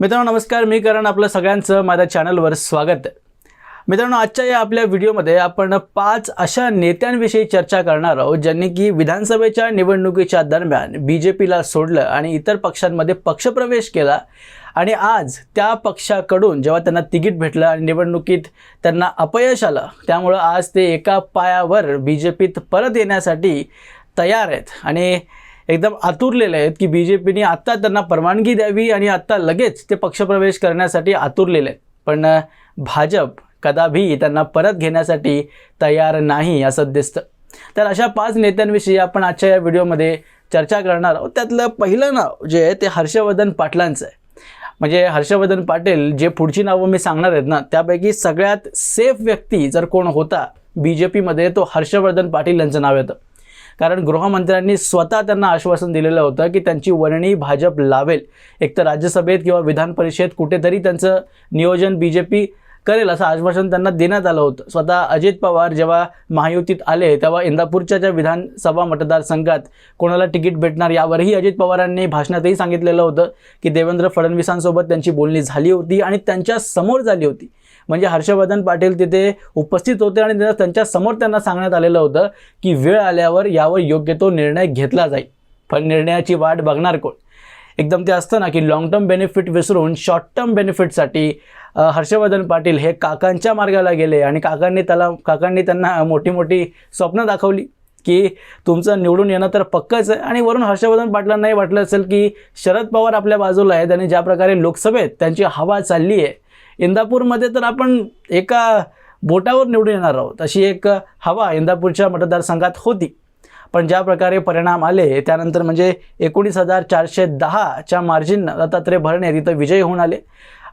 मित्रांनो नमस्कार. मी करण आपलं सगळ्यांचं माझ्या चॅनलवर स्वागत. आहे मित्रांनो आजच्या या आपल्या व्हिडिओमध्ये आपण पाच अशा नेत्यांविषयी चर्चा करणार आहोत ज्यांनी की विधानसभेच्या निवडणुकीच्या दरम्यान बी जे पीला सोडलं आणि इतर पक्षांमध्ये पक्षप्रवेश केला. आणि आज त्या पक्षाकडून जेव्हा त्यांना तिकीट भेटलं आणि निवडणुकीत त्यांना अपयश आलं त्यामुळं आज ते एका पायावर बी जे पीत परत येण्यासाठी तयार आहेत. आणि एकदम आतुरलेले आहेत की बी जे पीने आत्ता त्यांना परवानगी द्यावी आणि आत्ता लगेच ते पक्षप्रवेश करण्यासाठी आतुरलेले आहेत. पण भाजप कदापि त्यांना परत घेण्यासाठी तयार नाही असं दिसतं. तर अशा पाच नेत्यांविषयी आपण आजच्या या व्हिडिओमध्ये चर्चा करणार आहोत. त्यातलं पहिलं नाव जे आहे ते हर्षवर्धन पाटलांचं आहे. म्हणजे हर्षवर्धन पाटील जे पुढची नावं मी सांगणार आहेत ना त्यापैकी सगळ्यात सेफ व्यक्ती जर कोण होता बी जे पीमध्ये तो हर्षवर्धन पाटील यांचं नाव येतं. कारण गृहमंत्र्यांनी स्वतः त्यांना आश्वासन दिलेलं होतं की त्यांची वर्णी भाजप लावेल. एक तर राज्यसभेत किंवा विधान परिषदेत कुठेतरी त्यांचं नियोजन बी जे पी करेल असं आश्वासन त्यांना देण्यात आलं होतं. स्वतः अजित पवार जेव्हा महायुतीत आले तेव्हा इंदापूरच्या ज्या विधानसभा मतदारसंघात कोणाला तिकीट भेटणार यावरही अजित पवारांनी भाषणातही सांगितलेलं होतं की देवेंद्र फडणवीसांसोबत त्यांची बोलणी झाली होती आणि त्यांच्यासमोर झाली होती. म्हणजे हर्षवर्धन पाटील तिथे उपस्थित होते आणि त्यांना- त्यांच्यासमोर त्यांना सांगण्यात आलेलं होतं की वेळ आल्यावर यावर योग्य तो निर्णय घेतला जाईल. पण निर्णयाची वाट बघणार कोण? एकदम ते असतं ना की लाँग टर्म बेनिफिट विसरून शॉर्ट टर्म बेनिफिटसाठी हर्षवर्धन पाटील हे काकांच्या मार्गाला गेले आणि काकांनी त्याला काकांनी त्यांना मोठी मोठी स्वप्न दाखवली की तुमचं निवडून येणं तर पक्कच आहे. आणि वरून हर्षवर्धन पाटलांनाही वाटलं असेल की शरद पवार आपल्या बाजूला आहेत आणि ज्या प्रकारे लोकसभेत त्यांची हवा चालली आहे इंदापूरमध्ये तर आपण एका बोटावर निवडून येणार आहोत. अशी एक हवा इंदापूरच्या मतदारसंघात होती. पण ज्या प्रकारे परिणाम आले त्यानंतर म्हणजे एकोणीस हजार चारशे दहाच्या मार्जिन दत्तात्रय भरणे तिथं विजयी होऊन आले.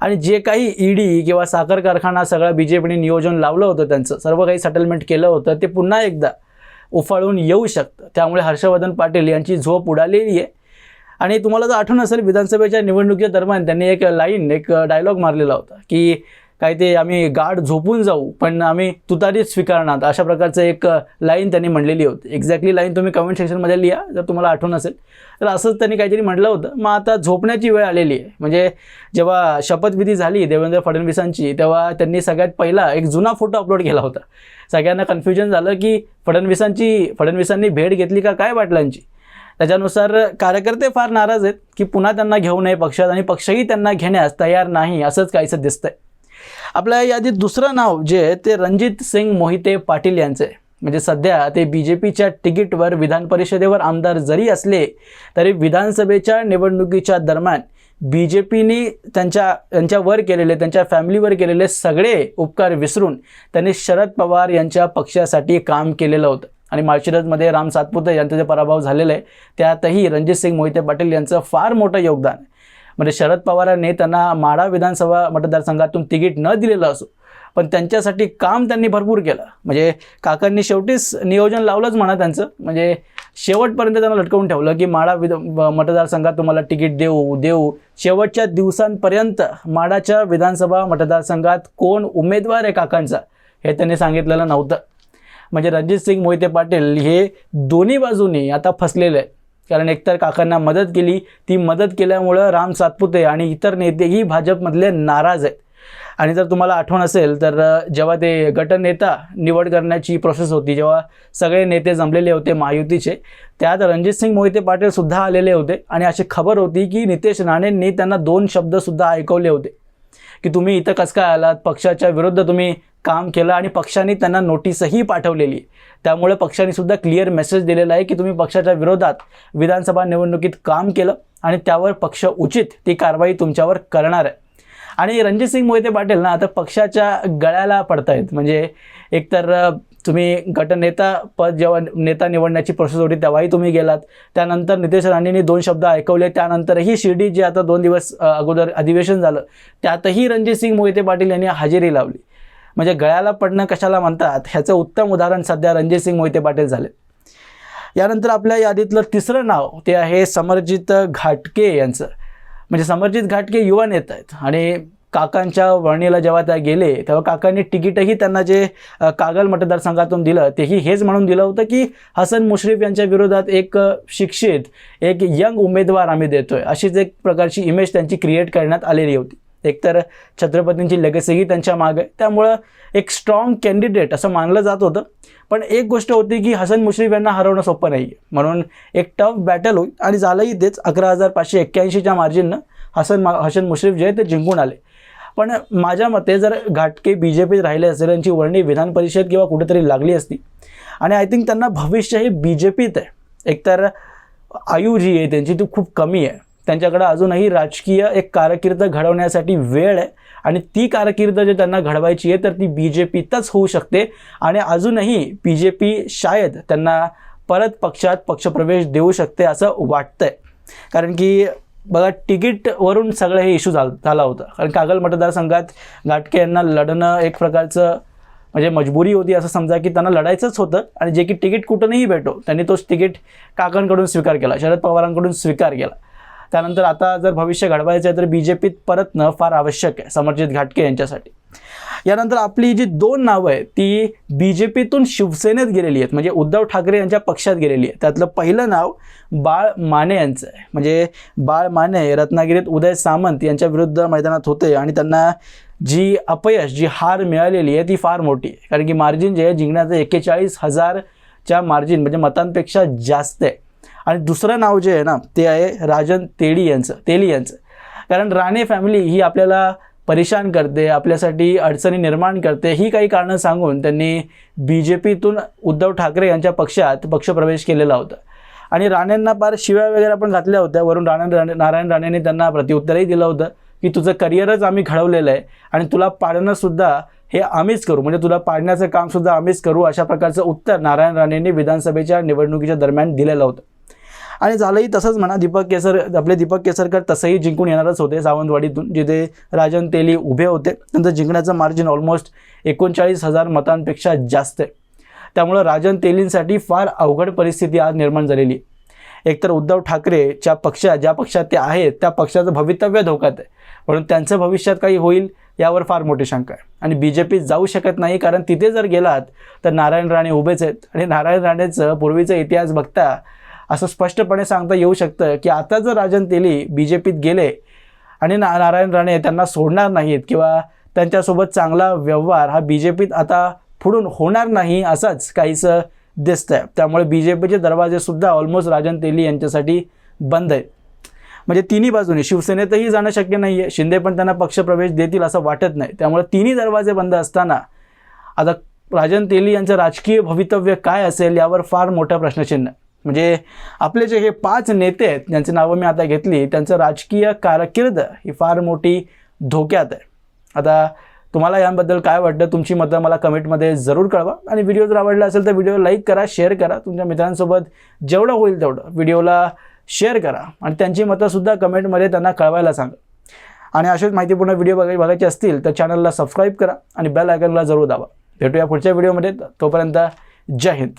आणि जे काही ईडी किंवा साखर कारखाना सगळं बी जे पीने नियोजन लावलं होतं त्यांचं सर्व काही सेटलमेंट केलं होतं ते पुन्हा एकदा उफाळून येऊ शकतं. त्यामुळे हर्षवर्धन पाटील यांची झोप उडालेली आहे. आणि तुम्हाला जर आठवण असेल विधानसभेच्या निवडणुकीच्या दरम्यान त्यांनी एक लाईन एक डायलॉग मारलेला होता की काय ते आम्ही गाढ झोपून जाऊ पण आम्ही तुतारीच स्वीकारणार. अशा प्रकारचं एक लाईन त्यांनी म्हणलेली होती. एक्झॅक्टली लाईन तुम्ही कमेंट सेक्शनमध्ये लिहा जर तुम्हाला आठवण असेल. तर असंच त्यांनी काहीतरी म्हटलं होतं. मग आता झोपण्याची वेळ आलेली आहे. म्हणजे जेव्हा शपथविधी झाली देवेंद्र फडणवीसांची तेव्हा त्यांनी सगळ्यात पहिला एक जुना फोटो अपलोड केला होता. सगळ्यांना कन्फ्युजन झालं की फडणवीसांची फडणवीसांनी भेट घेतली का काय वाटलांची? त्याच्यानुसार कार्यकर्ते फार नाराज आहेत की पुन्हा त्यांना घेऊ नये पक्षात आणि पक्षही त्यांना घेण्यास तयार नाही असंच काहीसं दिसतंय आपल्या यादीत दुसरं नाव जे आहे ते रणजित सिंग मोहिते पाटील यांचे आहे. म्हणजे सध्या ते बी जे पीच्या तिकीटवर विधान परिषदेवर आमदार जरी असले तरी विधानसभेच्या निवडणुकीच्या दरम्यान बी जे पीने त्यांच्या त्यांच्यावर केलेले त्यांच्या फॅमिलीवर केलेले सगळे उपकार विसरून त्यांनी शरद पवार यांच्या पक्षासाठी काम केलेलं होतं आणि माळशिरसमध्ये राम सातपुते यांचा जे पराभव झालेला आहे त्यातही रणजित सिंग मोहिते पाटील यांचं फार मोठं योगदान आहे. म्हणजे शरद पवारांनी त्यांना माढा विधानसभा मतदारसंघातून तिकीट न दिलेलं असो पण त्यांच्यासाठी काम त्यांनी भरपूर केलं. म्हणजे काकांनी शेवटीच नियोजन लावलंच म्हणा त्यांचं. म्हणजे शेवटपर्यंत त्यांना लटकवून ठेवलं की माळा विध मतदारसंघात तुम्हाला तिकीट देऊ देऊ. शेवटच्या दिवसांपर्यंत माढाच्या विधानसभा मतदारसंघात कोण उमेदवार आहे काकांचा हे त्यांनी सांगितलेलं नव्हतं. म्हणजे रणजित सिंग मोहिते पाटील हे दोन्ही बाजूनी आता फसलेले आहे कारण एकतर काकांना मदत केली ती मदत केल्यामुळं राम सातपुते आणि इतर नेतेही भाजपमधले नाराज आहेत. आणि जर तुम्हाला आठवण असेल तर जेव्हा ते गटनेता निवड करण्याची प्रोसेस होती जेव्हा सगळे नेते जमलेले होते महायुतीचे त्यात रणजित सिंग मोहिते पाटील सुद्धा आलेले होते. आणि अशी खबर होती की नितेश राणेंनी त्यांना दोन शब्दसुद्धा ऐकवले होते. की तुम्ही इथं कसं काय आलात? पक्षाच्या विरुद्ध तुम्ही काम केलं आणि पक्षाने त्यांना नोटीसही पाठवलेली. आहे त्यामुळे पक्षाने सुद्धा क्लिअर मेसेज दिलेला आहे की तुम्ही पक्षाच्या विरोधात विधानसभा निवडणुकीत काम केलं आणि त्यावर पक्ष उचित ती कारवाई तुमच्यावर करणार आहे. आणि रणजित सिंग मोहिते पाटील ना आता पक्षाच्या गळ्याला पडतायत. म्हणजे एकतर तुम्ही गटनेता पद जेव्हा नेता निवडण्याची प्रोसेस होती तेव्हाही तुम्ही गेलात. त्यानंतर नितेश राणेंनी दोन शब्द ऐकवले. त्यानंतरही शिर्डी जे आता दोन दिवस अगोदर अधिवेशन झालं त्यातही रणजित सिंग मोहिते पाटील यांनी हजेरी लावली. म्हणजे गळ्याला पडणं कशाला म्हणतात? ह्याचं उत्तम उदाहरण सध्या रणजित सिंग मोहिते पाटील झाले यानंतर आपल्या यादीतलं तिसरं नाव ते आहे समरजित घाटके यांचं. म्हणजे समरजित घाटके युवा नेता आहेत. आणि काकांच्या वर्णीला जेव्हा त्या गेले तेव्हा काकांनी तिकीटही त्यांना जे कागल मतदारसंघातून दिलं तेही हेच म्हणून दिलं होतं की हसन मुश्रीफ यांच्या विरोधात एक शिक्षित एक यंग उमेदवार आम्ही देतोय अशीच एक प्रकारची इमेज त्यांची क्रिएट करण्यात आलेली होती. एकतर छत्रपतींची लेगसीही त्यांच्या मागे त्यामुळं एक स्ट्रॉंग कॅन्डिडेट असं मानलं जात होतं. पण एक गोष्ट होती की हसन मुश्रीफ यांना हरवणं सोपं नाही आहे म्हणून एक टफ बॅटल होईल आणि झालंही तेच अकरा हजार पाचशे एक्क्याऐंशीच्या मार्जिननं हसन मा हसन मुश्रीफ जे आहे ते जिंकून आले. पण माझ्या मते जर घाटके बी जे पीत राहिले असेल यांची वर्णी विधान परिषद किंवा कुठेतरी लागली असती आणि आय थिंक त्यांना भविष्य हे बी जे पीत आहे. एकतर आयु जी आहे त्यांची ती खूप कमी आहे. त्यांच्याकडे अजूनही राजकीय एक कारकीर्द घडवण्यासाठी वेळ आहे आणि ती कारकीर्द जे त्यांना घडवायची आहे तर ती बी जे पीतच होऊ शकते. आणि अजूनही बी जे पी शायद त्यांना परत पक्षात पक्षप्रवेश देऊ शकते असं वाटतंय. कारण की बघा तिकीटवरून सगळं हे इश्यू झाल झाला होता. कारण कागल मतदारसंघात घाटके यांना लढणं एक प्रकारचं म्हणजे मजबुरी होती असं समजा की त्यांना लढायचंच होतं आणि जे की तिकीट कुठूनही भेटो त्यांनी तोच तिकीट काकांकडून स्वीकार केला शरद पवारांकडून स्वीकार केला. त्यानंतर आता जर भविष्य घडवायचं आहे तर बी जे पीत परतणं फार आवश्यक आहे समर्जित घाटके यांच्यासाठी. यानंतर आपली जी दोन नावं आहेत ती बी जे पीतून शिवसेनेत गेलेली आहेत. म्हणजे उद्धव ठाकरे यांच्या पक्षात गेलेली आहे त्यातलं पहिलं नाव बाळ माने यांचं आहे. म्हणजे बाळ माने रत्नागिरीत उदय सामंत यांच्या विरुद्ध मैदानात होते आणि त्यांना जी अपयश जी हार मिळालेली आहे ती फार मोठी आहे. कारण की मार्जिन जे आहे जिंकण्याचं एक्केचाळीस हजारच्या मार्जिन म्हणजे मतांपेक्षा जास्त आहे. आणि दुसरं नाव जे आहे ना ते आहे राजन तेडी यांचं तेली यांचं. कारण राणे फॅमिली ही आपल्याला परेशान करते आपल्यासाठी अडचणी निर्माण करते ही काही कारणं सांगून त्यांनी बी जे पीतून उद्धव ठाकरे यांच्या पक्षात पक्षप्रवेश केलेला होता. आणि राणेंना फार शिव्या वगैरे पण घातल्या होत्या. वरून राणे राणे नारायण राणेंनी त्यांना प्रत्युत्तरही दिलं होतं की तुझं करिअरच आम्ही घडवलेलं आहे आणि तुला पाळणंसुद्धा हे आम्हीच करू. म्हणजे तुला पाडण्याचं कामसुद्धा आम्हीच करू अशा प्रकारचं उत्तर नारायण राणेंनी विधानसभेच्या निवडणुकीच्या दरम्यान दिलेलं होतं. आणि झालंही तसंच म्हणा दीपक केसर आपले दीपक केसरकर तसंही जिंकून येणारच होते सावंतवाडीतून जिथे राजन तेली उभे होते. त्यांचं जिंकण्याचं मार्जिन ऑलमोस्ट एकोणचाळीस हजार मतांपेक्षा जास्त आहे. त्यामुळं राजन तेलींसाठी फार अवघड परिस्थिती आज निर्माण झालेली आहे. एकतर उद्धव ठाकरेच्या पक्षात ज्या पक्षात ते आहेत त्या पक्षाचं भवितव्य धोक्यात आहे. म्हणून त्यांचं भविष्यात काही होईल यावर फार मोठी शंका आहे. आणि बी जे पीत जाऊ शकत नाही कारण तिथे जर गेलात तर नारायण राणे उभेच आहेत. आणि नारायण राणेचं पूर्वीचा इतिहास बघता असं स्पष्टपणे सांगता येऊ शकतं की आता जर राजन तेली बी जे पीत गेले आणि ना नारायण राणे त्यांना सोडणार नाहीत किंवा त्यांच्यासोबत चांगला व्यवहार हा बी जे पीत आता पुढून होणार नाही असंच काहीसं दिसतंय. त्यामुळे बी जे पीचे दरवाजेसुद्धा ऑलमोस्ट राजन तेली यांच्यासाठी बंद आहेत. म्हणजे तिन्ही बाजूने शिवसेनेतही जाणं शक्य नाही आहे शिंदे पण त्यांना पक्षप्रवेश देतील असं वाटत नाही. त्यामुळे तिन्ही दरवाजे बंद असताना आता राजन तेली यांचं राजकीय भवितव्य काय असेल यावर फार मोठं प्रश्नचिन्ह आहे. म्हणजे आपले जे हे पाच नेते आहेत ज्यांची नावं मी आता घेतली त्यांचं राजकीय कारकीर्द ही फार मोठी धोक्यात आहे. आता तुम्हाला याबद्दल काय वाटतं तुमची मतं मला कमेंटमध्ये जरूर कळवा. आणि व्हिडिओ जर आवडला असेल तर व्हिडिओ लाईक करा शेअर करा. तुमच्या मित्रांसोबत जेवढं होईल तेवढं व्हिडिओला शेअर करा. आणि त्यांची मतंसुद्धा कमेंटमध्ये त्यांना कळवायला सांगा. आणि असेच माहितीपूर्ण व्हिडिओ बघाय बघायचे असतील तर चॅनलला सबस्क्राईब करा आणि बेल आयकनला जरूर दाबा. भेटूया पुढच्या व्हिडिओमध्ये. तोपर्यंत जय हिंद.